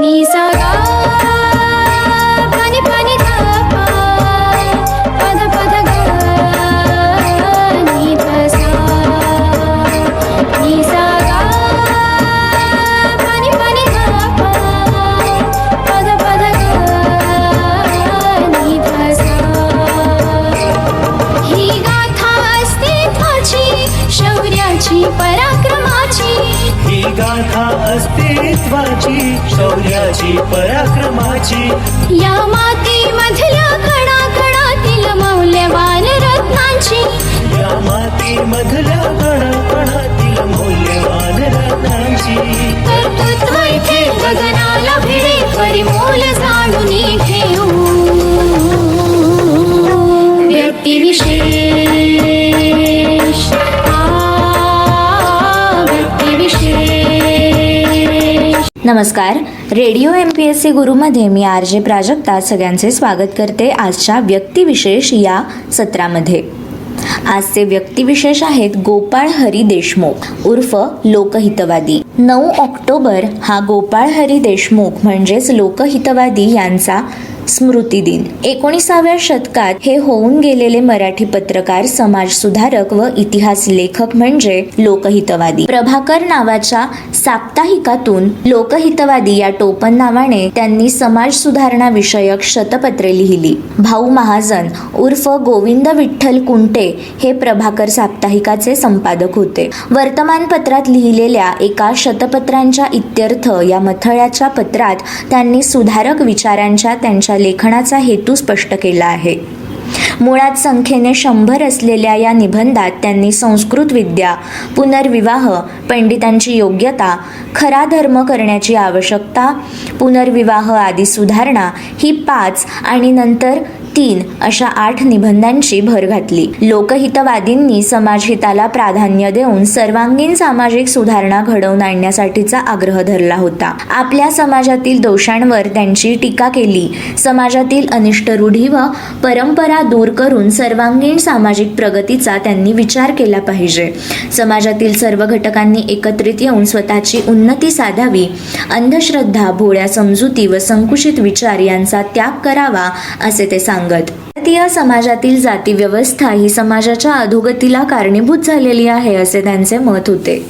नि सा शौर्याची पराक्रमाची. ही गाथा अस्तित्वाची शौर्याची पराक्रमाची. या मातीमधल्या कणा कणातील मौल्यवान रत्नांची. या माती मधल्या कणाकणातील मौल्यवान रत्नांची. कर्तृत्व इथे गगनाला भिडे परिमोल जाणून घेऊ नमस्कार. Radio M P S C गुरुमध्ये मी आर जे प्राजक्ता सगळ्यांचे स्वागत करते आजच्या व्यक्तिविशेष या सत्रामध्ये. आजचे व्यक्तिविशेष आहेत गोपाळ हरी देशमुख उर्फ लोकहितवादी. नऊ ऑक्टोबर हा गोपाळ हरी देशमुख म्हणजेच लोकहितवादी यांचा स्मृती दिन. एकोणीसाव्या शतकात हे होऊन गेलेले मराठी पत्रकार समाजसुधारक व इतिहास लेखक म्हणजे लोकहितवादी. प्रभाकर नावाच्या साप्ताहिकातून लोकहितवादी या टोपण नावाने त्यांनी समाज सुधारणा विषयक शतपत्रे लिहिली. भाऊ महाजन उर्फ गोविंद विठ्ठल कुंटे हे प्रभाकर साप्ताहिकाचे संपादक होते. वर्तमानपत्रात लिहिलेल्या एका शतपत्रांच्या इत्यर्थ या मथळ्याच्या पत्रात त्यांनी सुधारक विचारांच्या त्यांच्या लेखनाचा हेतू स्पष्ट केला आहे. मुळात संख्येने शंभर असलेल्या या निबंधात त्यांनी संस्कृत विद्या पुनर्विवाह पंडितांची योग्यता खरा धर्म करण्याची आवश्यकता पुनर्विवाह आदी सुधारणा ही पाच आणि नंतर तीन अशा आठ निबंधांची भर घातली. लोकहितवादींनी समाजहिताला प्राधान्य देऊन सर्वांगीण सामाजिक सुधारणा घडवून आणण्यासाठीचा आग्रह धरला होता. आपल्या समाजातील दोषांवर त्यांची टीका केली. समाजातील अनिष्ट रूढी व परंपरा दूर करून सर्वांगीण सामाजिक प्रगतीचा त्यांनी विचार केला पाहिजे. समाजातील सर्व घटकांनी एकत्रित येऊन स्वतःची उन्नती साधावी. अंधश्रद्धा भोळ्या समजुती व संकुचित विचार यांचा त्याग करावा असे ते सांग सांगत भारतीय समाजातील जाती व्यवस्था ही समाजाच्या अधोगतीला कारणीभूत झालेली आहे असे त्यांचे मत होते.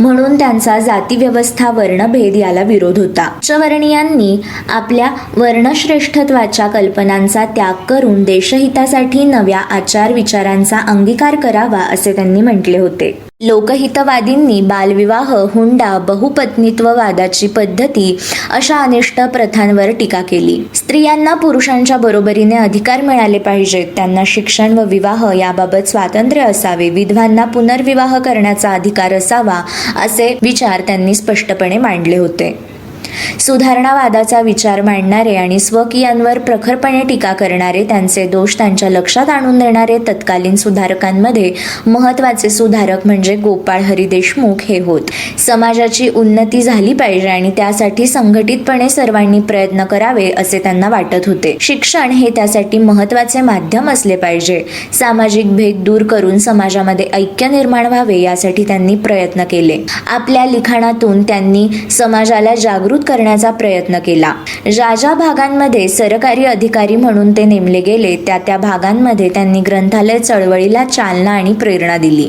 म्हणून त्यांचा जातीव्यवस्था वर्णभेद याला विरोध होता. उच्चवर्णीयांनी आपल्या वर्णश्रेष्ठत्वाच्या कल्पनांचा त्याग करून देशहितासाठी नव्या आचार विचारांचा अंगीकार करावा असे त्यांनी म्हटले होते. लोकहितवादींनी बालविवाह हुंडा बहुपत्नीत्ववादाची पद्धती अशा अनिष्ट प्रथांवर टीका केली. स्त्रियांना पुरुषांच्या बरोबरीने अधिकार मिळाले पाहिजेत. त्यांना शिक्षण व विवाह याबाबत स्वातंत्र्य असावे. विधवांना पुनर्विवाह करण्याचा अधिकार असावा. असे विचार त्यांनी स्पष्टपणे मांडले होते. सुधारणावादाचा विचार मांडणारे आणि स्वकीयांवर प्रखरपणे टीका करणारे त्यांचे दोष त्यांच्या लक्षात आणून देणारे तत्कालीन सुधारकांमध्ये महत्त्वाचे सुधारक म्हणजे गोपाळ हरी देशमुख हे होत. समाजाची उन्नती झाली पाहिजे आणि त्यासाठी संघटितपणे सर्वांनी प्रयत्न करावे असे त्यांना वाटत होते. शिक्षण हे त्यासाठी महत्त्वाचे माध्यम असले पाहिजे. सामाजिक भेद दूर करून समाजामध्ये ऐक्य निर्माण व्हावे यासाठी त्यांनी प्रयत्न केले. आपल्या लिखाणातून त्यांनी समाजाला जागृत करण्याचा प्रयत्न केला. ज्या ज्या भागांमध्ये सरकारी अधिकारी म्हणून ते नेमले गेले. त्या त्या भागांमध्ये त्यांनी ग्रंथालय चळवळीला चालना आणि प्रेरणा दिली.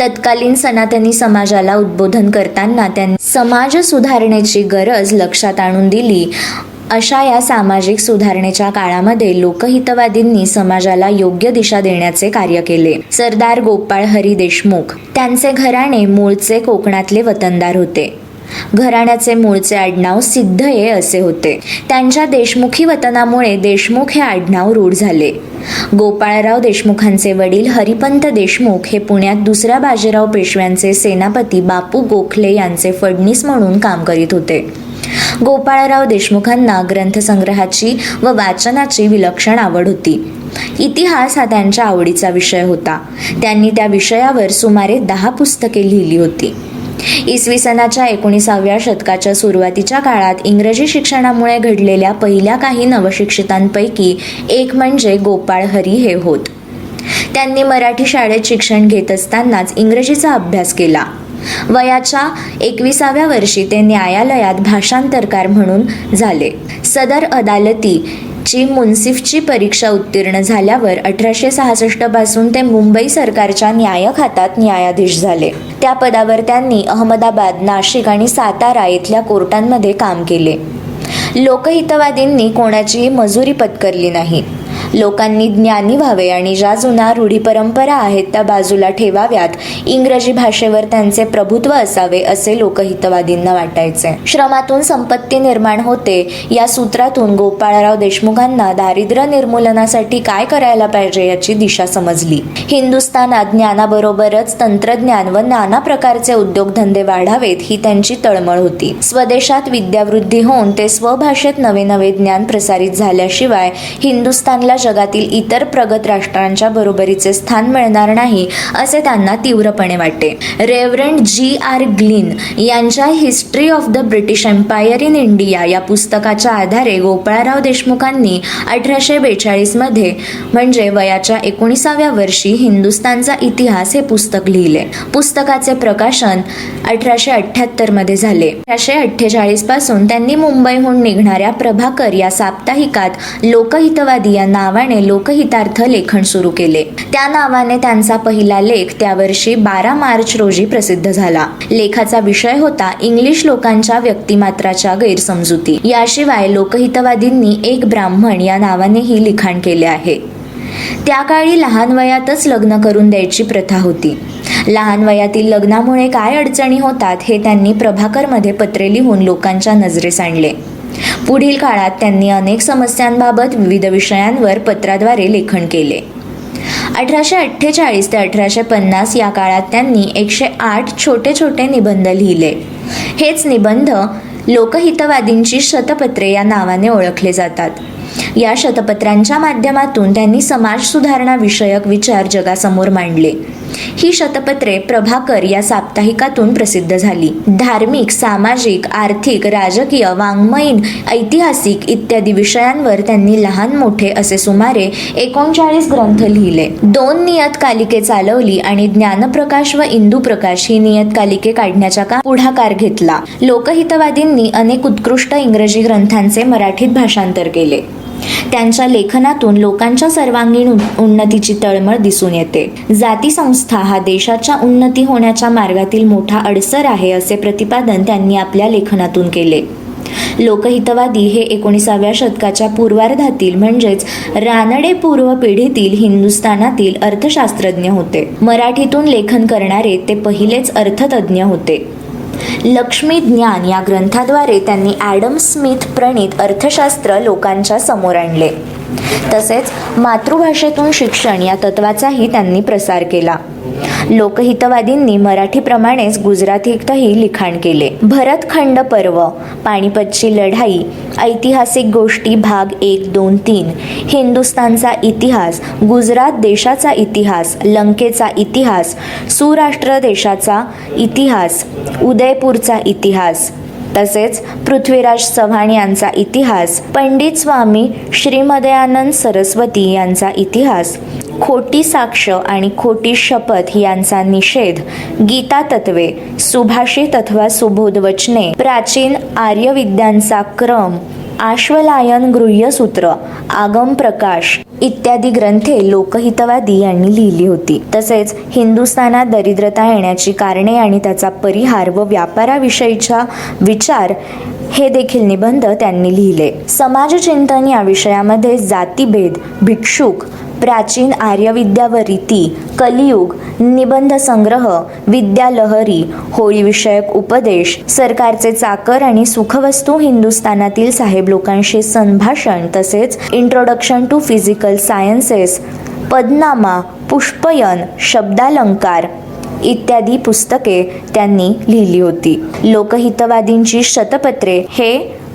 तत्कालीन सनातनी समाजाला उद्बोधन करताना त्यांनी समाज सुधारणेची गरज लक्षात आणून दिली. अशा या सामाजिक सुधारणेच्या काळामध्ये लोकहितवादींनी समाजाला योग्य दिशा देण्याचे कार्य केले. सरदार गोपाळ हरी देशमुख. त्यांचे घराणे मूळचे कोकणातले वतनदार होते. घराण्याचे मूळचे आडनाव सिद्धये असे होते. त्यांच्या देशमुखी वतनामुळे देशमुख हे आडनाव रूढ झाले. गोपाळराव देशमुखांचे वडील हरिपंत देशमुख हे पुण्यात दुसऱ्या बाजीराव पेशव्यांचे सेनापती बापू गोखले यांचे फडणीस म्हणून काम करीत होते. गोपाळराव देशमुखांना ग्रंथसंग्रहाची व वाचनाची विलक्षण आवड होती. इतिहास हा त्यांच्या आवडीचा विषय होता. त्यांनी त्या विषयावर सुमारे दहा पुस्तके लिहिली होती. इसवी सनाच्या एकोणीसाव्या शतकाच्या सुरुवातीच्या काळात इंग्रजी शिक्षणामुळे घडलेल्या पहिल्या काही नवशिक्षितांपैकी एक म्हणजे गोपाळ हरी हे होत. त्यांनी मराठी शाळेत शिक्षण घेत असतानाच इंग्रजीचा अभ्यास केला. वयाच्या एकविसाव्या वर्षी ते न्यायालयात भाषांतरकार म्हणून झाले. सदर अदालती ची मुन्सिफची परीक्षा उत्तीर्ण झाल्यावर अठराशे सहासष्टपासून ते मुंबई सरकारच्या न्याय खात्यात न्यायाधीश झाले. त्या पदावर त्यांनी अहमदाबाद नाशिक आणि सातारा येथल्या कोर्टांमध्ये काम केले. लोकहितवादींनी कोणाचीही मजुरी पत्करली नाही. लोकांनी ज्ञानी व्हावे आणि ज्या जुन्या रूढी परंपरा आहेत त्या बाजूला ठेवाव्यात. इंग्रजी भाषेवर त्यांचे प्रभुत्व असावे असे लोकहितवादींना वाटायचे. श्रमातून संपत्ती निर्माण होते. या सूत्रातून गोपाळराव देशमुखांना दारिद्र्य निर्मूलनासाठी काय करायला पाहिजे याची दिशा समजली. हिंदुस्थानात ज्ञानाबरोबरच तंत्रज्ञान व नाना प्रकारचे उद्योगधंदे वाढावेत ही त्यांची तळमळ होती. स्वदेशात विद्यावृद्धी होऊन ते स्वभाषेत नवे नवे ज्ञान प्रसारित झाल्याशिवाय हिंदुस्थानला जगातील इतर प्रगत राष्ट्रांच्या बरोबरीचे स्थान मिळणार नाही असे त्यांना तीव्रपणे वाटते. रेव्हरंड जी आर ग्लिन यांच्या history of the British Empire in India या पुस्तकाच्या आधारे गोपाळराव देशमुखांनी अठराशे बेचाळीसमध्ये म्हणजे वयाच्या एकोणीसाव्या वर्षी हिंदुस्थानचा इतिहास हे पुस्तक लिहिले. पुस्तकाचे प्रकाशन अठराशे अठ्ठ्याहत्तरमध्ये झाले. अठराशे अठ्ठेचाळीसपासून त्यांनी मुंबईहून निघणाऱ्या प्रभाकर या साप्ताहिकात लोकहितवादी या नावाने लोकहितार्थ लेखन सुरू केले. त्या नावाने त्यांचा पहिला लेख त्या वर्षी बारा मार्च रोजी प्रसिद्ध झाला. लेखाचा विषय होता इंग्लिश लोकांच्या व्यक्तिमात्राच्या गैरसमजुती. याशिवाय लोकहितवादींनी एक ब्राह्मण या नावानेही लिखाण केले आहे. त्या काळी लहान वयातच लग्न करून द्यायची प्रथा होती. लहान वयातील लग्नामुळे काय अडचणी होतात हे त्यांनी प्रभाकरमध्ये पत्रे लिहून लोकांच्या नजरेस आणले. पुढील काळात त्यांनी अनेक समस्यांबाबत विविध विषयांवर पत्राद्वारे लेखन केले. अठराशे अठ्ठेचाळीस ते अठराशे पन्नास या काळात त्यांनी एकशे आठ छोटे छोटे निबंध लिहिले. हेच निबंध लोकहितवादींची शतपत्रे या नावाने ओळखले जातात. या शतपत्रांच्या माध्यमातून त्यांनी समाज सुधारणा विषयक विचार जगासमोर मांडले. ही शतपत्रे प्रभाकर या साप्ताहिकातून प्रसिद्ध झाली. धार्मिक सामाजिक आर्थिक राजकीय वाङ्मयीन ऐतिहासिक इत्यादी विषयांवर त्यांनी लहान मोठे असे सुमारे एकोणचाळीस ग्रंथ लिहिले. दोन नियतकालिके चालवली आणि ज्ञानप्रकाश व इंदू प्रकाश ही नियतकालिके काढण्याचा का पुढाकार घेतला. लोकहितवादींनी अनेक उत्कृष्ट इंग्रजी ग्रंथांचे मराठीत भाषांतर केले. त्यांच्या लेखनातून लोकांच्या सर्वांगीण उन्नतीची तळमळ दिसून येते. जाती संस्था हा देशाच्या उन्नती होण्याच्या मार्गातील मोठा अडसर आहे असे प्रतिपादन त्यांनी आपल्या लेखनातून केले. लोकहितवादी हे एकोणीसाव्या शतकाच्या पूर्वार्धातील म्हणजेच रानडे पूर्व पिढीतील हिंदुस्थानातील अर्थशास्त्रज्ञ होते. मराठीतून लेखन करणारे ते पहिलेच अर्थतज्ञ होते. लक्ष्मी ज्ञान या ग्रंथाद्वारे त्यांनी ॲडम स्मिथ प्रणित अर्थशास्त्र लोकांच्या समोर आणले. तसेच मातृभाषेतून शिक्षण या तत्वाचाही त्यांनी प्रसार केला. लोकहितवादींनी मराठीप्रमाणेच गुजरातीतही लिखाण केले. भरतखंड पर्व पानिपतची लढाई ऐतिहासिक गोष्टी भाग एक दोन तीन हिंदुस्तानचा इतिहास गुजरात देशाचा इतिहास लंकेचा इतिहास सुराष्ट्र देशाचा इतिहास उदयपूरचा इतिहास तसेच पृथ्वीराज चव्हाण यांचा इतिहास पंडित स्वामी श्रीमदयानंद सरस्वती यांचा इतिहास खोटी साक्ष आणि खोटी शपथ यांचा निषेध गीता तत्वे सुभाषित अथवा सुबोध वचने प्राचीन आर्यविद्यांचा क्रम आश्वलायन गृह्यसूत्र आगम प्रकाश इत्यादी ग्रंथे लोकहितवादी यांनी लिहिली होती. तसेच हिंदुस्थानात दरिद्रता येण्याची कारणे आणि त्याचा परिहार व व्यापाराविषयीचा विचार हे देखील निबंध त्यांनी लिहिले. समाजचिंतन या विषयामध्ये जातीभेद भिक्षुक प्राचीन आर्यविद्या व रीती कलियुग निबंध संग्रह विद्यालहरी होळीविषयक उपदेश सरकारचे चाकर आणि सुखवस्तू हिंदुस्थानातील साहेब लोकांशी संभाषण तसेच इंट्रोडक्शन टू फिजिकल सायन्सेस पदनामा पुष्पयन शब्दालंकार इत्यादी पुस्तके त्यांनी लिहिली होती. लोकहितवादींची शतपत्रे हे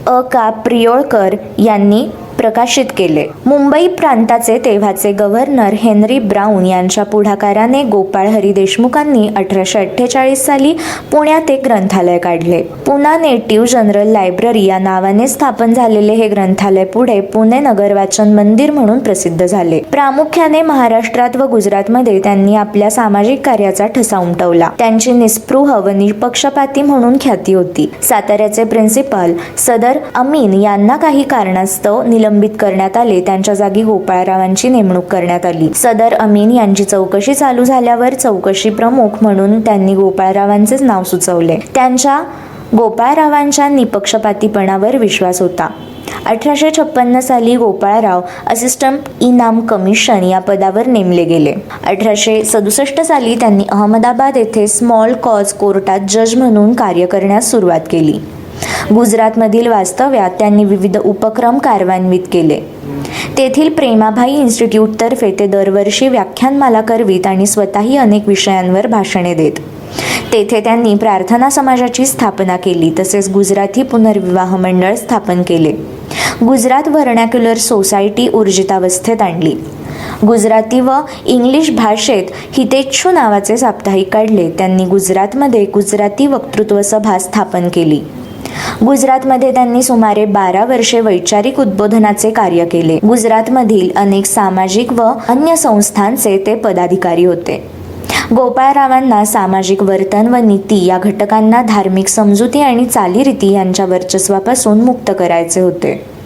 अ का प्रियोळकर यांनी प्रकाशित केले. मुंबई प्रांताचे तेव्हाचे गव्हर्नर हेनरी ब्राऊन यांच्या पुढाकाराने गोपाळ हरी देशमुखांनी अठराशे अठ्ठेचाळीस साली पुण्यात एक ग्रंथालय काढले. पुना नेटिव्ह जनरल लायब्ररी या नावाने स्थापन झालेले हे ग्रंथालय पुढे पुणे नगर वाचन मंदिर म्हणून प्रसिद्ध झाले. प्रामुख्याने महाराष्ट्रात व गुजरातमध्ये त्यांनी आपल्या सामाजिक कार्याचा ठसा उमटवला. त्यांची निस्पृह व निपक्षपाती म्हणून ख्याती होती. साताऱ्याचे प्रिन्सिपल सदर अमीन यांना काही कारणास्तव निलंबित करण्यात आले. त्यांच्या जागी गोपाळरावांची नेमणूक करण्यात आली. सदर अमीन यांची चौकशी चालू झाल्यावर चौकशी प्रमुख म्हणून त्यांनी गोपाळरावांचेच नाव सुचवले. त्यांच्या गोपाळरावांच्या निपक्षपातीपणावर विश्वास होता. अठराशे छप्पन्न साली गोपाळराव असिस्टंट इनाम कमिशन या पदावर नेमले गेले. अठराशे सदुसष्ट साली त्यांनी अहमदाबाद येथे स्मॉल कॉज कोर्टात जज म्हणून कार्य करण्यास सुरुवात केली. गुजरातमधील वास्तव्यात त्यांनी विविध उपक्रम कार्यान्वित केले. तेथील प्रेमाभाई इन्स्टिट्यूटतर्फे ते दरवर्षी व्याख्यानमाला करवीत आणि स्वतःही अनेक विषयांवर भाषणे देत. तेथे त्यांनी प्रार्थना समाजाची स्थापना केली तसेच गुजराती पुनर्विवाह मंडळ स्थापन केले. गुजरात व्हर्नॅक्युलर सोसायटी ऊर्जितावस्थेत आणली. गुजराती व इंग्लिश भाषेत हितेच्छू नावाचे साप्ताहिक काढले. त्यांनी गुजरातमध्ये गुजराती वक्तृत्व सभा स्थापन केली. गुजरातमध्ये त्यांनी सुमारे बारा वर्षे वैचारिक उद्बोधनाचे कार्य केले. गुजरातमधील अनेक सामाजिक व अन्य संस्थांचे ते पदाधिकारी होते. गोपाळरावांना सामाजिक वर्तन व नीती या घटकांना धार्मिक समजुती आणि चालीरीती यांच्या वर्चस्वापासून मुक्त करायचे होते.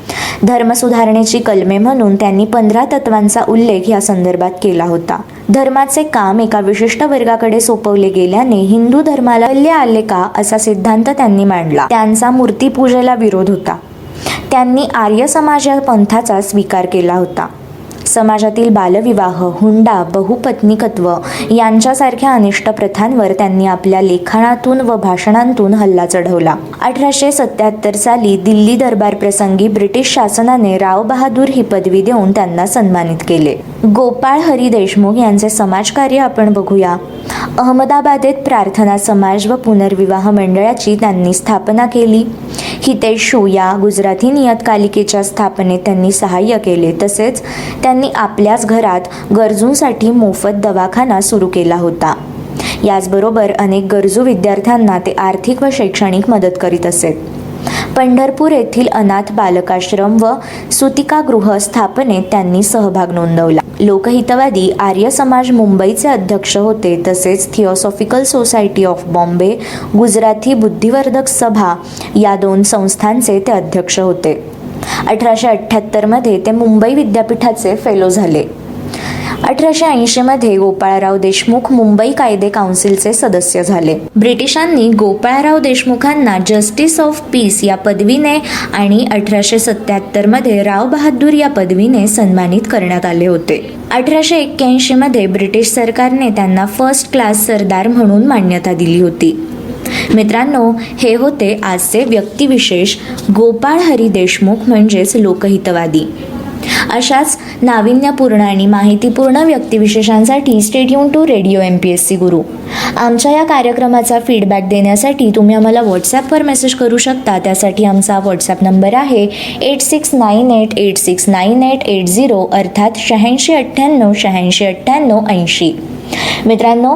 धर्मसुधारणेची कलमे म्हणून त्यांनी पंधरा तत्वांचा उल्लेख या संदर्भात केला होता. धर्माचे काम एका विशिष्ट वर्गाकडे सोपवले गेल्याने हिंदू धर्माला कल्य आले का असा सिद्धांत त्यांनी मांडला. त्यांचा मूर्तीपूजेला विरोध होता. त्यांनी आर्य समाज या पंथाचा स्वीकार केला होता. समाजातील बालविवाह हुंडा बहुपत्नीकत्व यांच्यासारख्या अनिष्ट प्रथांवर त्यांनी आपल्या लेखनातून व भाषणांतून हल्ला चढवला. अठराशे सत्याहत्तर साली दिल्ली दरबार प्रसंगी ब्रिटिश शासनाने राव बहादूर ही पदवी देऊन त्यांना सन्मानित केले. गोपाळ हरी देशमुख यांचे समाजकार्य आपण बघूया. अहमदाबादेत प्रार्थना समाज व पुनर्विवाह मंडळाची त्यांनी स्थापना केली. हितेशू या गुजराती नियतकालिकेच्या स्थापनेत त्यांनी सहाय्य केले. तसेच त्यांनी आपल्याच घरात गरजूंसाठी मोफत दवाखाना सुरू केला होता. याचबरोबर अनेक गरजू विद्यार्थ्यांना ते आर्थिक व शैक्षणिक मदत करीत असेत पंढरपूर येथील अनाथ बालकाश्रम व सुतिकागृह स्थापनेत त्यांनी सहभाग नोंदवला. लोकहितवादी आर्य समाज मुंबईचे अध्यक्ष होते तसेच theosophical society of Bombay Gujarati Buddhivardhak Sabha या दोन संस्थांचे ते अध्यक्ष होते. अठराशे अठ्ठ्याहत्तरमध्ये ते मुंबई विद्यापीठाचे फेलो झाले. अठराशे ऐंशीमध्ये गोपाळराव देशमुख मुंबई कायदे काउन्सिलचे सदस्य झाले. ब्रिटिशांनी गोपाळराव देशमुखांना जस्टिस ऑफ पीस या पदवीने आणि अठराशे सत्याहत्तरमध्ये राव बहादूर या पदवीने सन्मानित करण्यात आले होते. अठराशे एक्क्याऐंशीमध्ये ब्रिटिश सरकारने त्यांना फर्स्ट क्लास सरदार म्हणून मान्यता दिली होती. मित्रांनो हे होते आजचे व्यक्तिविशेष. गोपाळ हरी देशमुख म्हणजेच लोकहितवादी. अशाच नाविन्यपूर्ण आणि माहितीपूर्ण व्यक्तिविशेषांसाठी stadium to radio M P S C Guru. आमच्या या कार्यक्रमाचा फीडबॅक देण्यासाठी तुम्ही आम्हाला व्हॉट्सॲपवर मेसेज करू शकता. त्यासाठी आमचा व्हॉट्सॲप नंबर आहे eight six nine eight eight six nine eight eight zero अर्थात शहाऐंशी अठ्ठ्याण्णव शहाऐंशी अठ्ठ्याण्णव ऐंशी. मित्रांनो